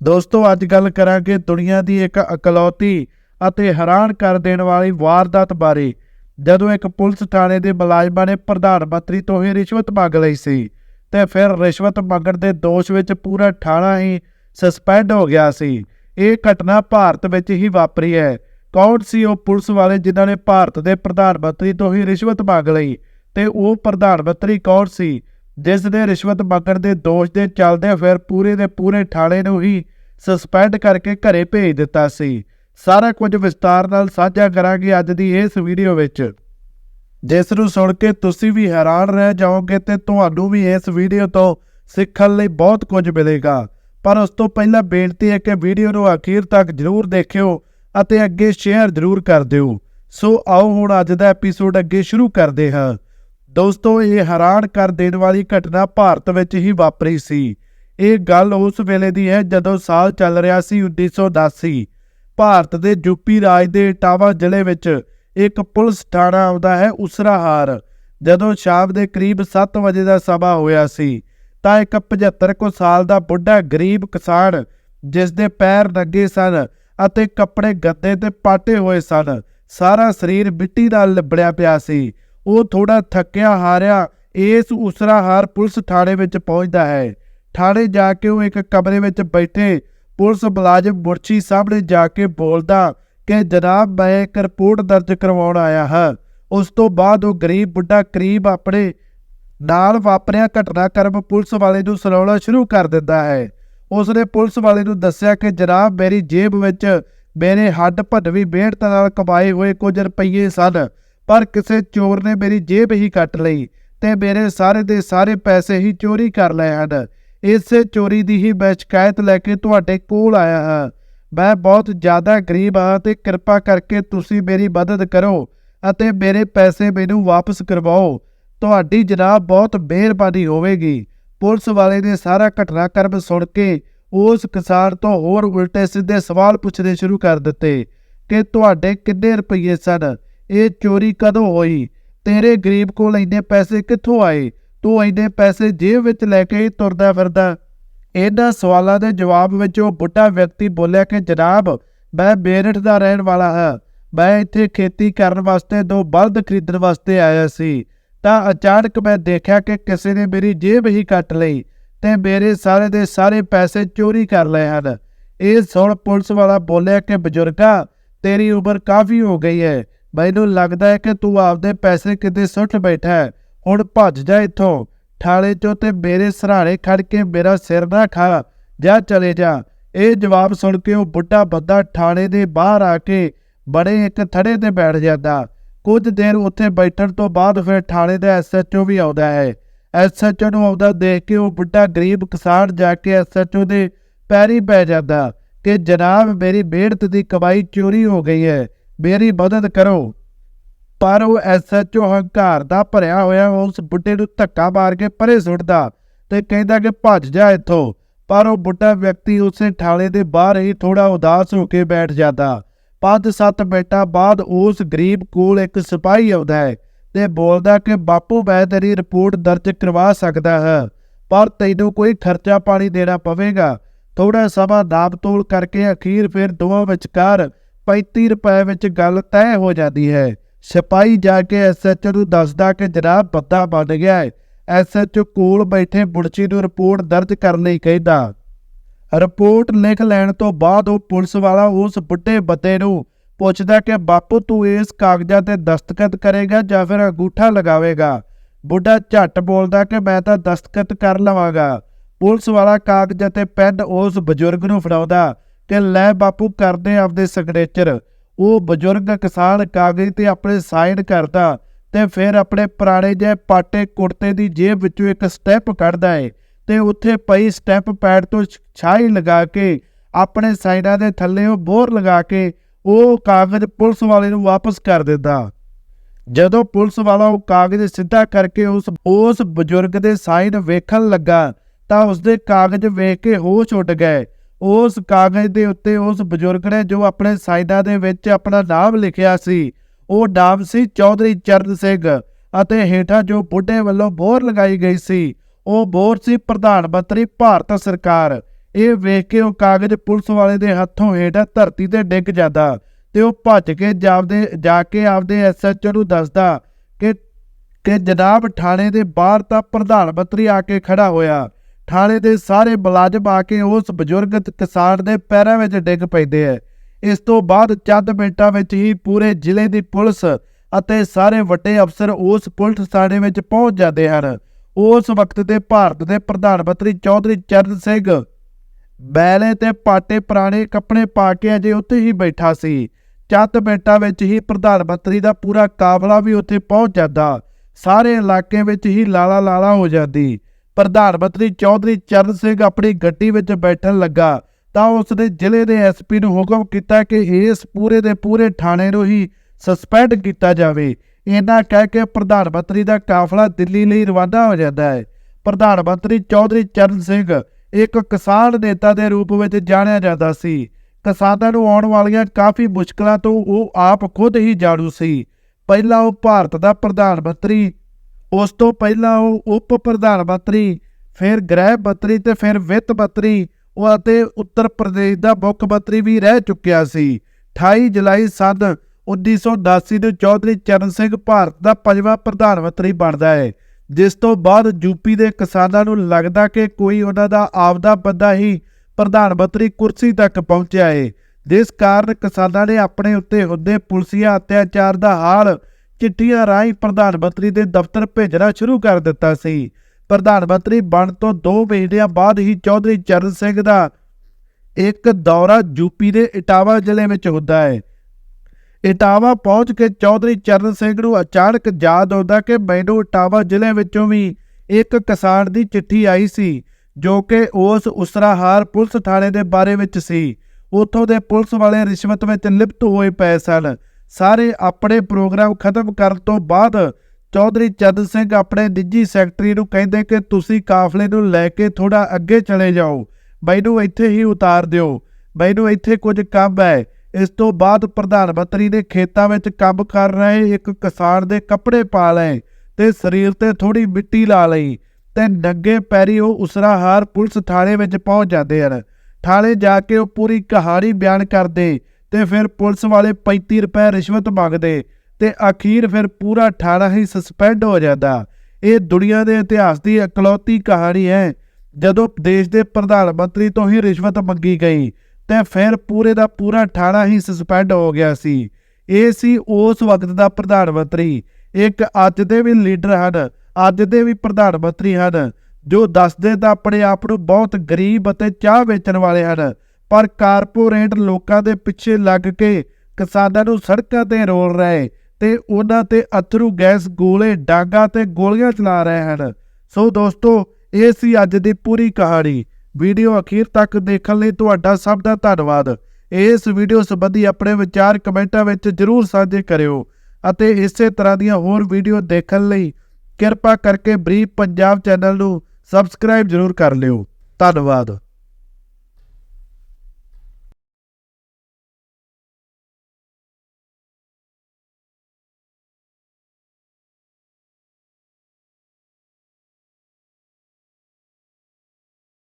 ਦੋਸਤੋ, ਅੱਜ ਗੱਲ ਕਰਾਂਗੇ ਦੁਨੀਆ ਦੀ ਇੱਕ ਅਕਲੌਤੀ ਅਤੇ ਹੈਰਾਨ ਕਰ ਦੇਣ ਵਾਲੀ ਵਾਰਦਾਤ ਬਾਰੇ। ਜਦੋਂ ਇੱਕ ਪੁਲਿਸ ਥਾਣੇ ਦੇ ਮੁਲਾਜ਼ਮਾਂ ਨੇ ਪ੍ਰਧਾਨ ਮੰਤਰੀ ਤੋਂ ਹੀ ਰਿਸ਼ਵਤ ਮੰਗ ਲਈ ਸੀ, ਤੇ ਫਿਰ ਰਿਸ਼ਵਤ ਮੰਗਣ ਦੇ ਦੋਸ਼ ਵਿੱਚ ਪੂਰਾ ਥਾਣਾ ਹੀ ਸਸਪੈਂਡ ਹੋ ਗਿਆ ਸੀ। ਇਹ ਘਟਨਾ ਭਾਰਤ ਵਿੱਚ ਹੀ ਵਾਪਰੀ ਹੈ। ਕੌਣ ਸੀ ਉਹ ਪੁਲਿਸ ਵਾਲੇ ਜਿਨ੍ਹਾਂ ਨੇ ਭਾਰਤ ਦੇ ਪ੍ਰਧਾਨ ਮੰਤਰੀ ਤੋਂ ਹੀ ਰਿਸ਼ਵਤ ਮੰਗ ਲਈ, ਤੇ ਉਹ ਪ੍ਰਧਾਨ ਮੰਤਰੀ ਕੌਣ ਸੀ? ਜਿਸ ਨੇ ਰਿਸ਼ਵਤ ਮੰਗਣ ਦੇ ਦੋਸ਼ ਦੇ ਚੱਲਦੇ ਫਿਰ ਪੂਰੇ ਦੇ ਪੂਰੇ ਥਾਣੇ ਨੂੰ ਹੀ ਸਸਪੈਂਡ ਕਰਕੇ ਘਰੇ ਭੇਜ ਦਿੱਤਾ ਸੀ। ਸਾਰਾ ਕੁਝ ਵਿਸਤਾਰ ਨਾਲ ਸਾਂਝਾ ਕਰਾਂਗੇ ਅੱਜ ਦੀ ਇਸ ਵੀਡੀਓ ਵਿੱਚ। ਜਿਸ ਨੂੰ ਸੁਣ ਕੇ ਤੁਸੀਂ ਵੀ ਹੈਰਾਨ ਰਹਿ ਜਾਓਗੇ ਤੇ ਤੁਹਾਨੂੰ ਵੀ ਇਸ ਵੀਡੀਓ ਤੋਂ ਸਿੱਖਣ ਲਈ ਬਹੁਤ ਕੁਝ ਮਿਲੇਗਾ। ਪਰ ਉਸ ਤੋਂ ਪਹਿਲਾਂ ਬੇਨਤੀ ਹੈ ਕਿ ਵੀਡੀਓ ਨੂੰ ਅਖੀਰ ਤੱਕ ਜ਼ਰੂਰ ਦੇਖਿਓ ਅਤੇ ਅੱਗੇ ਸ਼ੇਅਰ ਜ਼ਰੂਰ ਕਰ ਦਿਓ। ਸੋ ਆਓ ਹੁਣ ਅੱਜ ਦਾ ਐਪੀਸੋਡ ਅੱਗੇ ਸ਼ੁਰੂ ਕਰਦੇ ਹਾਂ। ਦੋਸਤੋ, ਇਹ ਹੈਰਾਨ ਕਰ ਦੇਣ ਵਾਲੀ ਘਟਨਾ ਭਾਰਤ ਵਿੱਚ ਹੀ ਵਾਪਰੀ ਸੀ। ਇਹ ਗੱਲ ਉਸ ਵੇਲੇ ਦੀ ਹੈ ਜਦੋਂ ਸਾਲ ਚੱਲ ਰਿਹਾ ਸੀ 1980 ਭਾਰਤ ਦੇ ਯੂਪੀ ਰਾਜ ਦੇ ਇਟਾਵਾ ਜ਼ਿਲ੍ਹੇ ਵਿੱਚ ਇੱਕ ਪੁਲਿਸ ਥਾਣਾ ਆਉਂਦਾ ਹੈ ਉਸਰਾਹਾਰ। ਜਦੋਂ ਸ਼ਾਮ ਦੇ ਕਰੀਬ 7 ਵਜੇ ਦਾ ਸਮਾਂ ਹੋਇਆ ਸੀ, ਤਾਂ ਇੱਕ 75 ਕੁ ਸਾਲ ਦਾ ਬੁੱਢਾ ਗਰੀਬ ਕਿਸਾਨ ਜਿਸ ਦੇ ਪੈਰ ਨੰਗੇ ਸਨ ਅਤੇ ਕੱਪੜੇ ਗੱਦੇ ਤੇ ਪਾਟੇ ਹੋਏ ਸਨ, ਸਾਰਾ ਸਰੀਰ ਮਿੱਟੀ ਨਾਲ ਲਿਬੜਿਆ ਪਿਆ ਸੀ। ਉਹ ਥੋੜਾ ਥੱਕਿਆ ਹਾਰਿਆ, ਇਸ ਉਸਰਾ ਹਾਰ ਪੁਲਿਸ ਥਾਣੇ ਵਿੱਚ ਪਹੁੰਚਦਾ ਹੈ। ਥਾਣੇ ਜਾ ਕੇ ਉਹ ਇੱਕ ਕਮਰੇ ਵਿੱਚ ਬੈਠੇ, ਪੁਲਿਸ ਮੁਲਾਜ਼ਮ ਮੁਰਸ਼ੀ ਸਾਹਮਣੇ ਜਾ ਕੇ ਬੋਲਦਾ, ਕਿ ਜਨਾਬ ਮੈਂ ਇੱਕ ਰਿਪੋਰਟ ਦਰਜ ਕਰਵਾਉਣ ਆਇਆ ਹਾਂ। ਉਸ ਤੋਂ ਬਾਅਦ ਉਹ ਗਰੀਬ ਬੁੱਢਾ ਕਰੀਬ ਆਪਣੇ ਨਾਲ ਵਾਪਰਿਆ ਘਟਨਾਕ੍ਰਮ ਪੁਲਿਸ ਵਾਲੇ ਨੂੰ ਸੁਣਾਉਣਾ ਸ਼ੁਰੂ ਕਰ ਦਿੰਦਾ ਹੈ। ਉਸਨੇ ਪੁਲਿਸ ਵਾਲੇ ਨੂੰ ਦੱਸਿਆ ਕਿ ਜਨਾਬ ਮੇਰੀ ਜੇਬ ਵਿੱਚ ਮੇਰੇ ਹੱਡ ਭੰਨਵੀਂ ਮਿਹਨਤ ਨਾਲ ਕਮਾਏ ਹੋਏ ਕੁਝ ਰੁਪਈਏ ਸਨ। ਪਰ ਕਿਸੇ ਚੋਰ ਨੇ ਮੇਰੀ ਜੇਬ ਹੀ ਕੱਟ ਲਈ ਤੇ ਮੇਰੇ ਸਾਰੇ ਦੇ ਸਾਰੇ ਪੈਸੇ ਹੀ ਚੋਰੀ ਕਰ ਲਏ ਹਨ। ਇਸੇ ਚੋਰੀ ਦੀ ਹੀ ਮੈਂ ਸ਼ਿਕਾਇਤ ਲੈ ਕੇ ਤੁਹਾਡੇ ਕੋਲ ਆਇਆ ਹਾਂ। ਮੈਂ ਬਹੁਤ ਜ਼ਿਆਦਾ ਗਰੀਬ ਹਾਂ ਤੇ ਕਿਰਪਾ ਕਰਕੇ ਤੁਸੀਂ ਮੇਰੀ ਮਦਦ ਕਰੋ ਅਤੇ ਮੇਰੇ ਪੈਸੇ ਮੈਨੂੰ ਵਾਪਸ ਕਰਵਾਓ। ਤੁਹਾਡੀ ਜਨਾਬ ਬਹੁਤ ਮਿਹਰਬਾਨੀ ਹੋਵੇਗੀ। ਪੁਲਿਸ ਵਾਲੇ ਨੇ ਸਾਰਾ ਘਟਨਾਕ੍ਰਮ ਸੁਣ ਕੇ ਉਸ ਕਿਸਾਨ ਤੋਂ ਹੋਰ ਉਲਟੇ ਸਿੱਧੇ ਸਵਾਲ ਪੁੱਛਣੇ ਸ਼ੁਰੂ ਕਰ ਦਿੱਤੇ ਕਿ ਤੁਹਾਡੇ ਕਿੰਨੇ ਰੁਪਏ ਸਨ? ਇਹ ਚੋਰੀ ਕਦੋਂ ਹੋਈ? ਤੇਰੇ ਗਰੀਬ ਕੋਲ ਇੰਨੇ ਪੈਸੇ ਕਿੱਥੋਂ ਆਏ? ਤੂੰ ਇੰਨੇ ਪੈਸੇ ਜੇਬ ਵਿੱਚ ਲੈ ਕੇ ਹੀ ਤੁਰਦਾ ਫਿਰਦਾ। ਇਹਨਾਂ ਸਵਾਲਾਂ ਦੇ ਜਵਾਬ ਵਿੱਚ ਉਹ ਬੁੱਢਾ ਵਿਅਕਤੀ ਬੋਲਿਆ ਕਿ, ਜਨਾਬ, ਮੈਂ ਮੇਰਠ ਦਾ ਰਹਿਣ ਵਾਲਾ ਹਾਂ। ਮੈਂ ਇੱਥੇ ਖੇਤੀ ਕਰਨ ਵਾਸਤੇ ਦੋ ਬਲਦ ਖਰੀਦਣ ਵਾਸਤੇ ਆਇਆ ਸੀ। ਤਾਂ ਅਚਾਨਕ ਮੈਂ ਦੇਖਿਆ ਕਿ ਕਿਸੇ ਨੇ ਮੇਰੀ ਜੇਬ ਹੀ ਕੱਟ ਲਈ ਤੇ ਮੇਰੇ ਸਾਰੇ ਦੇ ਸਾਰੇ ਪੈਸੇ ਚੋਰੀ ਕਰ ਲਏ ਹਨ। ਇਹ ਸੁਣ ਪੁਲਿਸ ਵਾਲਾ ਬੋਲਿਆ ਕਿ, ਬਜ਼ੁਰਗਾ, ਤੇਰੀ ਉਮਰ ਕਾਫੀ ਹੋ ਗਈ ਹੈ। ਮੈਨੂੰ ਲੱਗਦਾ ਹੈ ਕਿ ਤੂੰ ਆਪਦੇ ਪੈਸੇ ਕਿਤੇ ਸੁੱਟ ਬੈਠਾ ਹੈ। ਹੁਣ ਭੱਜ ਜਾ ਇੱਥੋਂ। ਥਾਲੇ ਚੋਂ ਤੇ ਮੇਰੇ ਸਰਾਣੇ ਖੜ ਕੇ ਮੇਰਾ ਸਿਰ ਨਾ ਖਾ। ਜਾ ਚਲੇ ਜਾ। ਇਹ ਜਵਾਬ ਸੁਣ ਕੇ ਉਹ ਬੁੱਢਾ ਬੰਦਾ ਥਾਣੇ ਦੇ ਬਾਹਰ ਆ ਕੇ ਬੜੇ ਇੱਕ ਥੜੇ ਤੇ ਬੈਠ ਜਾਂਦਾ। ਕੁਝ ਦੇਰ ਉੱਥੇ ਬੈਠਣ ਤੋਂ ਬਾਅਦ ਫਿਰ ਥਾਣੇ ਦਾ ਐਸਐਚਓ ਵੀ ਆਉਂਦਾ ਹੈ। ਐਸਐਚਓ ਨੂੰ ਆਉਂਦਾ ਦੇਖ ਕੇ ਉਹ ਬੁੱਢਾ ਗਰੀਬ ਕਿਸਾਨ ਜਾ ਕੇ ਐਸਐਚਓ ਦੇ ਪੈਰੀ ਪੈ ਜਾਂਦਾ ਕਿ ਜਨਾਬ ਮੇਰੀ ਮਿਹਨਤ ਦੀ ਕਮਾਈ ਚੋਰੀ ਹੋ ਗਈ ਹੈ। ਮੇਰੀ ਮਦਦ ਕਰੋ। ਪਰ ਉਹ ਐਸਐਚਓ ਹੰਕਾਰ ਦਾ ਭਰਿਆ ਹੋਇਆ ਉਸ ਬੁੱਢੇ ਨੂੰ ਧੱਕਾ ਮਾਰ ਕੇ ਪਰੇ ਸੁੱਟਦਾ ਤੇ ਕਹਿੰਦਾ ਕਿ ਭੱਜ ਜਾ ਇੱਥੋਂ। ਪਰ ਉਹ ਬੁੱਢਾ ਵਿਅਕਤੀ ਉਸੇ ਠਾਲੇ ਦੇ ਬਾਹਰ ਹੀ ਥੋੜਾ ਉਦਾਸ ਹੋ ਕੇ ਬੈਠ ਜਾਂਦਾ। ਪੰਜ ਸੱਤ ਮਿੰਟਾਂ ਬਾਅਦ ਉਸ ਗਰੀਬ ਕੋਲ ਇੱਕ ਸਿਪਾਹੀ ਆਉਂਦਾ ਹੈ ਤੇ ਬੋਲਦਾ ਕਿ, ਬਾਪੂ, ਮੈਂ ਤੇਰੀ ਰਿਪੋਰਟ ਦਰਜ ਕਰਵਾ ਸਕਦਾ ਹਾਂ, ਪਰ ਤੈਨੂੰ ਕੋਈ ਖਰਚਾ ਪਾਣੀ ਦੇਣਾ ਪਵੇਗਾ। ਥੋੜਾ ਸਮਾਂ ਨਾਪ ਤੋਲ ਕਰਕੇ ਅਖੀਰ ਫਿਰ ਦੋਵਾਂ ਵਿਚਕਾਰ 35 ਰੁਪਏ ਵਿੱਚ ਗੱਲ ਤੈਅ ਹੋ ਜਾਂਦੀ ਹੈ। ਸਿਪਾਹੀ ਜਾ ਕੇ ਐਸਐਚਓ ਨੂੰ ਦੱਸਦਾ ਕਿ ਜਨਾਬ ਬੱਦਾ ਬਣ ਗਿਆ ਹੈ। ਐਸਐਚਓ ਕੋਲ ਬੈਠੇ ਬੁੜਚੀ ਨੂੰ ਰਿਪੋਰਟ ਦਰਜ ਕਰਨ ਲਈ ਕਹਿੰਦਾ, ਰਿਪੋਰਟ ਲਿਖ ਲੈਣ ਤੋਂ ਬਾਅਦ ਉਹ ਪੁਲਿਸ ਵਾਲਾ ਉਸ ਬੁੱਢੇ ਬੱਦੇ ਨੂੰ ਪੁੱਛਦਾ ਕਿ ਬਾਪੂ ਤੂੰ ਇਸ ਕਾਗਜ਼ਾਂ ਤੇ ਦਸਤਖਤ ਕਰੇਗਾ ਜਾਂ ਫਿਰ ਅੰਗੂਠਾ ਲਗਾਵੇਗਾ? ਬੁੱਢਾ ਝੱਟ ਬੋਲਦਾ ਕਿ ਮੈਂ ਤਾਂ ਦਸਤਖਤ ਕਰ ਲਵਾਂਗਾ। ਪੁਲਿਸ ਵਾਲਾ ਕਾਗਜ਼ ਅਤੇ ਪੈਨ ਉਸ ਬਜ਼ੁਰਗ ਨੂੰ ਫੜਾਉਂਦਾ ਕਿ ਲੈ ਬਾਪੂ ਕਰਦੇ ਆਪਦੇ ਸਿਗਨੇਚਰ ਉਹ ਬਜ਼ੁਰਗ ਕਿਸਾਨ ਕਾਗਜ਼ ਤੇ ਆਪਣੇ ਸਾਈਨ ਕਰਦਾ ਤੇ ਫਿਰ ਆਪਣੇ ਪੁਰਾਣੇ ਜਿਹੇ ਪਾਟੇ ਕੁੜਤੇ ਦੀ ਜੇਬ ਵਿੱਚੋਂ ਇੱਕ ਸਟੈਪ ਕੱਢਦਾ ਏ ਤੇ ਉੱਥੇ ਪਈ ਸਟੈਂਪ ਪੈਡ ਤੋਂ ਛਾਈ ਲਗਾ ਕੇ ਆਪਣੇ ਸਾਈਡਾਂ ਦੇ ਥੱਲੇ ਉਹ ਬੋਰ ਲਗਾ ਕੇ ਉਹ ਕਾਗਜ਼ ਪੁਲਿਸ ਵਾਲੇ ਨੂੰ ਵਾਪਸ ਕਰ ਦਿੰਦਾ। ਜਦੋਂ ਪੁਲਿਸ ਵਾਲਾ ਉਹ ਕਾਗਜ਼ ਸਿੱਧਾ ਕਰਕੇ ਉਸ ਉਸ ਬਜ਼ੁਰਗ ਦੇ ਸਾਈਨ ਵੇਖਣ ਲੱਗਾ ਤਾਂ ਉਸਦੇ ਕਾਗਜ਼ ਵੇਖ ਕੇ ਹੋਸ਼ ਉੱਡ ਗਏ ਉਸ ਕਾਗਜ਼ ਦੇ ਉੱਤੇ ਉਸ ਬਜ਼ੁਰਗ ਨੇ ਜੋ ਆਪਣੇ ਸਾਈਡਾਂ ਦੇ ਵਿੱਚ ਆਪਣਾ ਨਾਮ ਲਿਖਿਆ ਸੀ, ਉਹ ਨਾਮ ਸੀ ਚੌਧਰੀ ਚਰਨ ਸਿੰਘ ਅਤੇ ਹੇਠਾਂ ਜੋ ਬੁੱਢੇ ਵੱਲੋਂ ਬੋਰ ਲਗਾਈ ਗਈ ਸੀ, ਉਹ ਬੋਰ ਸੀ ਪ੍ਰਧਾਨ ਮੰਤਰੀ ਭਾਰਤ ਸਰਕਾਰ। ਇਹ ਵੇਖ ਕੇ ਉਹ ਕਾਗਜ਼ ਪੁਲਿਸ ਵਾਲੇ ਦੇ ਹੱਥੋਂ ਹੇਠਾਂ ਧਰਤੀ ਤੇ ਡਿੱਗ ਜਾਂਦਾ ਤੇ ਉਹ ਭੱਜ ਕੇ ਜਾਵਦੇ ਜਾ ਕੇ ਆਪਦੇ ਐਸਐਚਓ ਨੂੰ ਦੱਸਦਾ ਕਿ ਕਿ ਜਨਾਬ ਥਾਣੇ ਦੇ ਬਾਹਰ ਤਾਂ ਪ੍ਰਧਾਨ ਮੰਤਰੀ ਆ ਕੇ ਖੜਾ ਹੋਇਆ। ਥਾਣੇ ਦੇ ਸਾਰੇ ਮੁਲਾਜ਼ਮ ਆ ਕੇ ਉਸ ਬਜ਼ੁਰਗ ਕਿਸਾਨ ਦੇ ਪੈਰਾਂ ਵਿੱਚ ਡਿੱਗ ਪੈਂਦੇ ਐ ਇਸ ਤੋਂ ਬਾਅਦ ਚੰਦ ਮਿੰਟਾਂ ਵਿੱਚ ਹੀ ਪੂਰੇ ਜ਼ਿਲ੍ਹੇ ਦੀ ਪੁਲਿਸ ਅਤੇ ਸਾਰੇ ਵੱਡੇ ਅਫਸਰ ਉਸ ਪੁਲਿਸ ਥਾਣੇ ਵਿੱਚ ਪਹੁੰਚ ਜਾਂਦੇ ਹਨ। ਉਸ ਵਕਤ ਦੇ ਭਾਰਤ ਦੇ ਪ੍ਰਧਾਨ ਮੰਤਰੀ ਚੌਧਰੀ ਚਰਨ ਸਿੰਘ ਬੈਲੇ ਤੇ ਪਾਟੇ ਪੁਰਾਣੇ ਕੱਪੜੇ ਪਾ ਕੇ ਅਜੇ ਉੱਥੇ ਹੀ ਬੈਠਾ ਸੀ। ਚੰਦ ਮਿੰਟਾਂ ਵਿੱਚ ਹੀ ਪ੍ਰਧਾਨ ਮੰਤਰੀ ਦਾ ਪੂਰਾ ਕਾਫਲਾ ਵੀ ਉੱਥੇ ਪਹੁੰਚ ਜਾਂਦਾ। ਸਾਰੇ ਇਲਾਕੇ ਵਿੱਚ ਹੀ ਲਾਲਾ ਲਾਲਾ ਹੋ ਜਾਂਦੀ। ਪ੍ਰਧਾਨ ਮੰਤਰੀ ਚੌਧਰੀ ਚਰਨ ਸਿੰਘ ਆਪਣੀ ਗੱਡੀ ਵਿੱਚ ਬੈਠਣ ਲੱਗਾ ਤਾਂ ਉਸ ਨੇ ਜ਼ਿਲ੍ਹੇ ਦੇ ਐਸਪੀ ਨੂੰ ਹੁਕਮ ਕੀਤਾ ਕਿ ਇਸ ਪੂਰੇ ਦੇ ਪੂਰੇ ਥਾਣੇ ਨੂੰ ਹੀ ਸਸਪੈਂਡ ਕੀਤਾ ਜਾਵੇ। ਇਹਨਾਂ ਕਹਿ ਕੇ ਪ੍ਰਧਾਨ ਮੰਤਰੀ ਦਾ ਕਾਫਲਾ ਦਿੱਲੀ ਲਈ ਰਵਾਨਾ ਹੋ ਜਾਂਦਾ ਹੈ। ਪ੍ਰਧਾਨ ਮੰਤਰੀ ਚੌਧਰੀ ਚਰਨ ਸਿੰਘ ਇੱਕ ਕਿਸਾਨ ਨੇਤਾ ਦੇ ਰੂਪ ਵਿੱਚ ਜਾਣਿਆ ਜਾਂਦਾ ਸੀ। ਕਿਸਾਨਾਂ ਨੂੰ ਆਉਣ ਵਾਲੀਆਂ ਕਾਫੀ ਮੁਸ਼ਕਲਾਂ ਤੋਂ ਉਹ ਆਪ ਖੁਦ ਹੀ ਜਾਣੂ ਸੀ। ਪਹਿਲਾਂ ਉਹ ਭਾਰਤ ਦਾ ਪ੍ਰਧਾਨ ਮੰਤਰੀ ਉਸ ਤੋਂ ਪਹਿਲਾਂ ਉਹ ਉਪ ਪ੍ਰਧਾਨ ਮੰਤਰੀ, ਫਿਰ ਗ੍ਰਹਿ ਮੰਤਰੀ ਤੇ ਫਿਰ ਵਿੱਤ ਮੰਤਰੀ ਉਹ ਅਤੇ ਉੱਤਰ ਪ੍ਰਦੇਸ਼ ਦਾ ਮੁੱਖ ਮੰਤਰੀ ਵੀ ਰਹਿ ਚੁੱਕਿਆ ਸੀ। 28 ਜੁਲਾਈ ਸਨ 1989 ਨੂੰ ਚੌਧਰੀ ਚਰਨ ਸਿੰਘ ਭਾਰਤ ਦਾ ਪੰਜਵਾਂ ਪ੍ਰਧਾਨ ਮੰਤਰੀ ਬਣਦਾ ਹੈ, ਜਿਸ ਤੋਂ ਬਾਅਦ ਯੂਪੀ ਦੇ ਕਿਸਾਨਾਂ ਨੂੰ ਲੱਗਦਾ ਕਿ ਕੋਈ ਉਹਨਾਂ ਦਾ ਆਪਦਾ ਬੰਦਾ ਹੀ ਪ੍ਰਧਾਨ ਮੰਤਰੀ ਕੁਰਸੀ ਤੱਕ ਪਹੁੰਚਿਆ ਹੈ ਜਿਸ ਕਾਰਨ ਕਿਸਾਨਾਂ ਨੇ ਆਪਣੇ ਉੱਤੇ ਹੁੰਦੇ ਪੁਲਸੀਆ ਅਤਿਆਚਾਰ ਦਾ ਹਾਲ ਚਿੱਠੀਆਂ ਰਾਹੀਂ ਪ੍ਰਧਾਨ ਮੰਤਰੀ ਦੇ ਦਫ਼ਤਰ ਭੇਜਣਾ ਸ਼ੁਰੂ ਕਰ ਦਿੱਤਾ ਸੀ। ਪ੍ਰਧਾਨ ਮੰਤਰੀ ਬਣ ਤੋਂ 2 ਮਹੀਨਿਆਂ ਬਾਅਦ ਹੀ ਚੌਧਰੀ ਚਰਨ ਸਿੰਘ ਦਾ ਇੱਕ ਦੌਰਾ ਯੂਪੀ ਦੇ ਇਟਾਵਾ ਜ਼ਿਲ੍ਹੇ ਵਿੱਚ ਹੁੰਦਾ ਹੈ। ਇਟਾਵਾ ਪਹੁੰਚ ਕੇ ਚੌਧਰੀ ਚਰਨ ਸਿੰਘ ਨੂੰ ਅਚਾਨਕ ਯਾਦ ਆਉਂਦਾ ਕਿ ਮੈਨੂੰ ਇਟਾਵਾ ਜ਼ਿਲ੍ਹੇ ਵਿੱਚੋਂ ਵੀ ਇੱਕ ਕਿਸਾਨ ਦੀ ਚਿੱਠੀ ਆਈ ਸੀ, ਜੋ ਕਿ ਉਸ ਉਸਰਾਹਾਰ ਪੁਲਿਸ ਥਾਣੇ ਦੇ ਬਾਰੇ ਵਿੱਚ ਸੀ। ਉੱਥੋਂ ਦੇ ਪੁਲਿਸ ਵਾਲੇ ਰਿਸ਼ਵਤ ਵਿੱਚ ਲਿਪਤ ਹੋਏ ਪਏ ਸਨ। ਸਾਰੇ ਆਪਣੇ ਪ੍ਰੋਗਰਾਮ ਖਤਮ ਕਰਨ ਤੋਂ ਬਾਅਦ ਚੌਧਰੀ ਚੰਦ ਸਿੰਘ ਆਪਣੇ ਨਿੱਜੀ ਸੈਕਟਰੀ ਨੂੰ ਕਹਿੰਦੇ ਕਿ ਤੁਸੀਂ ਕਾਫਲੇ ਨੂੰ ਲੈ ਕੇ ਥੋੜਾ ਅੱਗੇ ਚਲੇ ਜਾਓ। ਮੈਨੂੰ ਇੱਥੇ ਹੀ ਉਤਾਰ ਦਿਓ। ਮੈਨੂੰ ਇੱਥੇ ਕੁਝ ਕੰਮ ਹੈ। ਇਸ ਤੋਂ ਬਾਅਦ ਪ੍ਰਧਾਨ ਮੰਤਰੀ ਨੇ ਖੇਤਾਂ ਵਿੱਚ ਕੰਮ ਕਰ ਰਹੇ ਇੱਕ ਕਿਸਾਨ ਦੇ ਕੱਪੜੇ ਪਾ ਲਏ ਤੇ ਸਰੀਰ ਤੇ ਥੋੜੀ ਮਿੱਟੀ ਲਾ ਲਈ ਤੇ ਨੰਗੇ ਪੈਰੀ ਉਹ ਉਸਰਾਹਾਰ ਪੁਲਿਸ ਥਾਣੇ ਵਿੱਚ ਪਹੁੰਚ ਜਾਂਦੇ ਹਨ। ਥਾਣੇ ਜਾ ਕੇ ਉਹ ਪੂਰੀ ਕਹਾਣੀ ਬਿਆਨ ਕਰਦੇ ਤੇ ਫਿਰ ਪੁਲਿਸ ਵਾਲੇ 35 ਰੁਪਏ ਰਿਸ਼ਵਤ ਮੰਗਦੇ ਤੇ ਅਖੀਰ ਫਿਰ ਪੂਰਾ ਥਾਣਾ ਹੀ ਸਸਪੈਂਡ ਹੋ ਜਾਂਦਾ। ਇਹ ਦੁਨੀਆ ਦੇ ਇਤਿਹਾਸ ਦੀ ਇਕਲੌਤੀ ਕਹਾਣੀ ਹੈ। ਜਦੋਂ ਦੇਸ਼ ਦੇ ਪ੍ਰਧਾਨ ਮੰਤਰੀ ਤੋਂ ਹੀ ਰਿਸ਼ਵਤ ਮੰਗੀ ਗਈ, ਤੇ ਫਿਰ ਪੂਰੇ ਦਾ ਪੂਰਾ ਥਾਣਾ ਹੀ ਸਸਪੈਂਡ ਹੋ ਗਿਆ ਸੀ। ਇਹ ਸੀ ਉਸ ਵਕਤ ਦਾ ਪ੍ਰਧਾਨ ਮੰਤਰੀ। ਇੱਕ ਅੱਜ ਦੇ ਵੀ ਲੀਡਰ ਹਨ, ਅੱਜ ਦੇ ਵੀ ਪ੍ਰਧਾਨ ਮੰਤਰੀ ਹਨ, ਜੋ ਦੱਸਦੇ ਤਾਂ ਆਪਣੇ ਆਪ ਨੂੰ ਬਹੁਤ ਗਰੀਬ ਅਤੇ ਚਾਹ ਵੇਚਣ ਵਾਲੇ ਹਨ। ਪਰ ਕਾਰਪੋਰੇਟ ਲੋਕਾਂ ਦੇ ਪਿੱਛੇ ਲੱਗ ਕੇ ਕਿਸਾਨਾਂ ਨੂੰ ਸੜਕਾਂ ਤੇ ਰੋਲ ਰਹੇ ਤੇ ਉਹਨਾਂ ਤੇ ਅਥਰੂ ਗੈਸ ਗੋਲੇ, ਡਾਂਗਾ ਤੇ ਗੋਲੀਆਂ ਚਲਾ ਰਹੇ ਹਨ। ਸੋ ਦੋਸਤੋ, ਇਹ ਸੀ ਅੱਜ ਦੀ ਪੂਰੀ ਕਹਾਣੀ। ਵੀਡੀਓ ਅਖੀਰ ਤੱਕ ਦੇਖਣ ਲਈ ਤੁਹਾਡਾ ਸਭ ਦਾ ਧੰਨਵਾਦ। ਇਸ ਵੀਡੀਓ ਸੰਬੰਧੀ ਆਪਣੇ ਵਿਚਾਰ ਕਮੈਂਟਾਂ ਵਿੱਚ ਜਰੂਰ ਸਾਂਝੇ ਕਰਿਓ ਅਤੇ ਇਸੇ ਤਰ੍ਹਾਂ ਦੀਆਂ ਹੋਰ ਵੀਡੀਓ ਦੇਖਣ ਲਈ ਕਿਰਪਾ ਕਰਕੇ ਬਰੀਫ ਪੰਜਾਬ ਚੈਨਲ ਨੂੰ ਸਬਸਕ੍ਰਾਈਬ ਜਰੂਰ ਕਰ ਲਿਓ। ਧੰਨਵਾਦ।